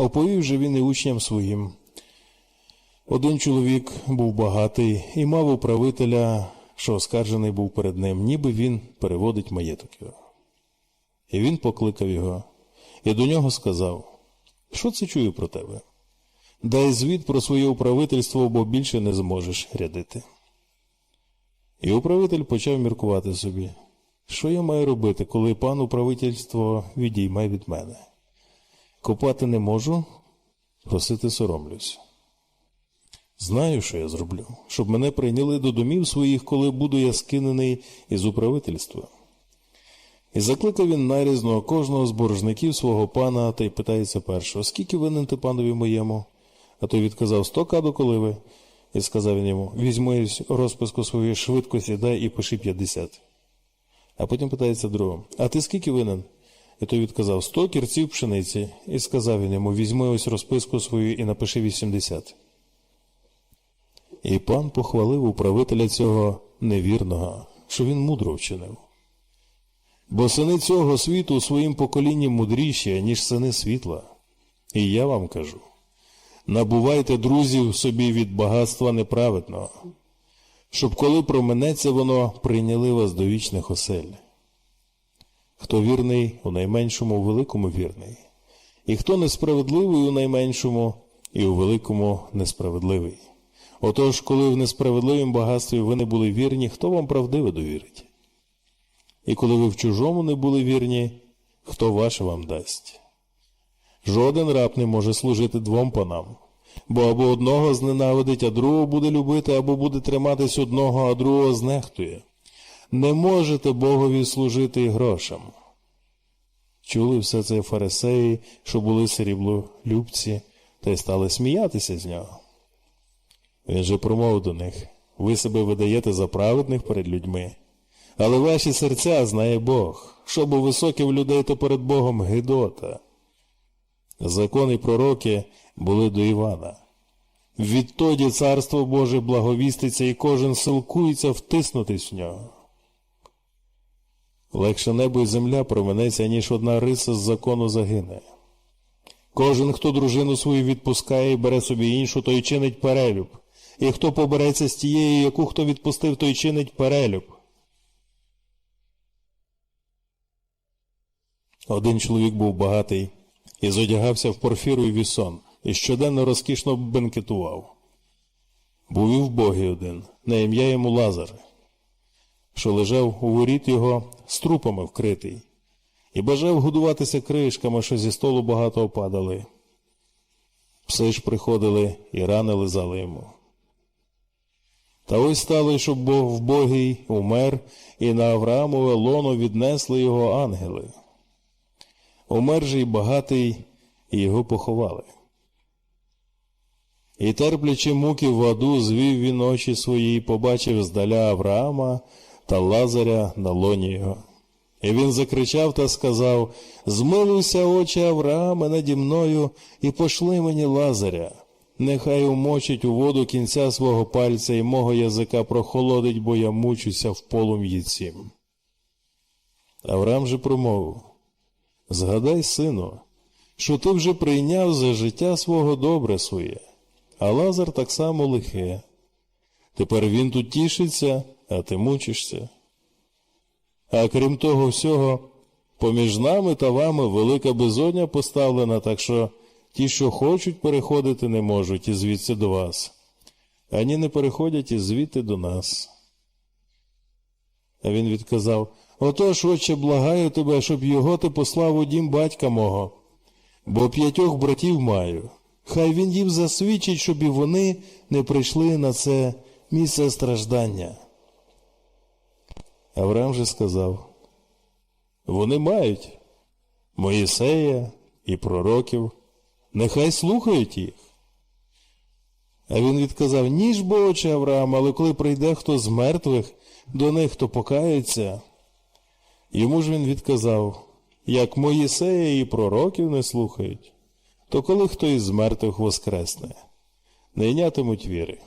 Оповів же він і учням своїм. Один чоловік був багатий і мав управителя, що оскаржений був перед ним, ніби він переводить маєток його. І він покликав його, і до нього сказав: Що це чую про тебе? Дай звіт про своє управительство, бо більше не зможеш рядити. І управитель почав міркувати собі, що я маю робити, коли пан управительство відійме від мене. Копати не можу, просити соромлюсь. Знаю, що я зроблю, щоб мене прийняли до домів своїх, коли буду я скинений із управительства. І закликав він нарізно кожного з боржників свого пана та й питається першого, скільки винен ти панові моєму? А той відказав сто каду коливи. І сказав він йому, візьми розписку свою, швидко сідай і пиши п'ятдесят. А потім питається другого, а ти скільки винен? І той відказав сто кірців пшениці, і сказав він йому, візьми ось розписку свою і напиши вісімдесят. І пан похвалив управителя цього невірного, що він мудро вчинив. Бо сини цього світу у своїм поколінні мудріші, ніж сини світла. І я вам кажу набувайте друзів собі від багатства неправедного, щоб коли променеться воно, прийняли вас до вічних осель. Хто вірний у найменшому, у великому вірний, і хто несправедливий у найменшому, і у великому несправедливий. Отож, коли в несправедливім багатстві ви не були вірні, хто вам правдиво довірить? І коли ви в чужому не були вірні, хто ваше вам дасть? Жоден раб не може служити двом панам, бо або одного зненавидить, а другого буде любити, або буде триматись одного, а другого знехтує. Не можете Богові служити і грошам. Чули все це фарисеї, що були сріблолюбці, та й стали сміятися з нього. Він же промовив до них ви себе видаєте за праведних перед людьми, але ваші серця знає Бог, що бо високе в людей, то перед Богом гидота. Закон і пророки були до Івана. Відтоді царство Боже благовіститься, і кожен силкується втиснутись в нього. Легше небо і земля променеться, ніж одна риса з закону загине. Кожен, хто дружину свою відпускає і бере собі іншу, той чинить перелюб. І хто побереться з тією, яку хто відпустив, той чинить перелюб. Один чоловік був багатий і зодягався в порфіру і вісон, і щоденно розкішно бенкетував. Був і вбогий один, на ім'я йому Лазар, що лежав у воріт його з трупами вкритий, і бажав годуватися кришками, що зі столу багато опадали. Пси ж приходили і рани лизали йому. Та ось стало, щоб Бог вбогий умер, і на Авраамове лоно віднесли його ангели. Умер же й багатий, і його поховали. І терплячи муки в аду, звів він очі свої і побачив здаля Авраама та Лазаря на лоні його. І він закричав та сказав Змилуйся, очі Авраама, наді мною, і пошли мені Лазаря. Нехай умочить у воду кінця свого пальця і мого язика прохолодить, бо я мучуся в полум'ї цім. Авраам же промовив Згадай, сину, що ти вже прийняв за життя свого добре своє, а Лазар так само лихе. Тепер він тут тішиться, а ти мучишся. А крім того всього, поміж нами та вами велика безодня поставлена, так що ті, що хочуть переходити, не можуть і звідси до вас, ані не переходять і звідти до нас. А він відказав Отож, отче, благаю тебе, щоб його ти послав у дім батька мого, бо п'ятьох братів маю. Хай він їм засвідчить, щоб і вони не прийшли на це місце страждання. Авраам же сказав вони мають Моїсея і пророків, нехай слухають їх. А він відказав ніж бо очі Авраам, але коли прийде хто з мертвих, до них хто покається. Йому ж він відказав як Моїсея і пророків не слухають, то коли хто із мертвих воскресне, не йнятимуть віри.